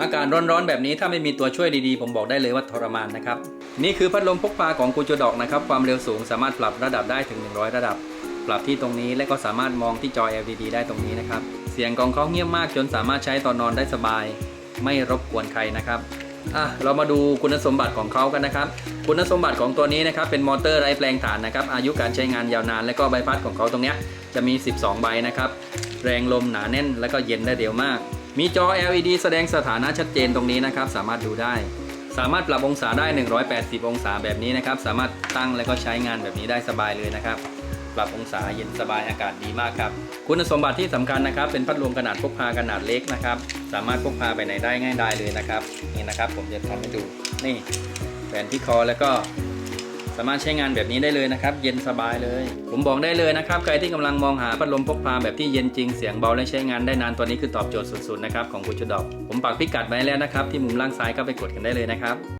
อากาศร้อนๆแบบนี้ถ้าไม่มีตัวช่วยดีๆ ผมบอกได้เลยว่าทรมานนะครับ นี่คือพัดลมพกพาของกูโจดอกนะครับ ความเร็วสูงสามารถปรับระดับได้ถึง 100 ระดับ ปรับที่ตรงนี้และก็สามารถมองที่จอ LED ได้ตรงนี้นะครับ เสียงของเขาเงียบมากจนสามารถใช้ตอนนอนได้สบาย ไม่รบกวนใครนะครับอะเรามาดูคุณสมบัติของเขากันนะครับ คุณสมบัติของตัวนี้นะครับเป็นมอเตอร์ไร้แปลงฐานนะครับ อายุการใช้งานยาวนาน และก็ใบพัดของเขาตรงเนี้ยจะมี 12 ใบนะครับ แรงลมหนาแน่น และก็เย็นได้เร็วมาก มีจอ LED แสดงสถานะชัดเจนตรงนี้นะครับ สามารถดูได้ สามารถปรับองศาได้ 180 องศาแบบนี้นะครับ สามารถตั้งและก็ใช้งานแบบนี้ได้สบายเลยนะครับ ปรับองศาเย็นสบายอากาศดีมากครับ คุณสมบัติที่สำคัญนะครับ เป็นพัดลมขนาดพกพาขนาดเล็กนะครับ สามารถพกพาไปไหนได้ง่ายได้เลยนะครับ นี่นะครับ ผมจะทำให้ดู นี่แขวนที่คอแล้วก็ สามารถใช้งานแบบนี้ได้เลยนะครับ เย็นสบายเลย ผมบอกได้เลยนะครับ ใครที่กำลังมองหาพัดลมพกพาแบบที่เย็นจริง เสียงเบาและใช้งานได้นานตัวนี้คือตอบโจทย์สุดๆนะครับของกูชดอกผมปักพิกัดไว้แล้วนะครับที่มุมล่างซ้ายก็ไปกดกันได้เลยนะครับ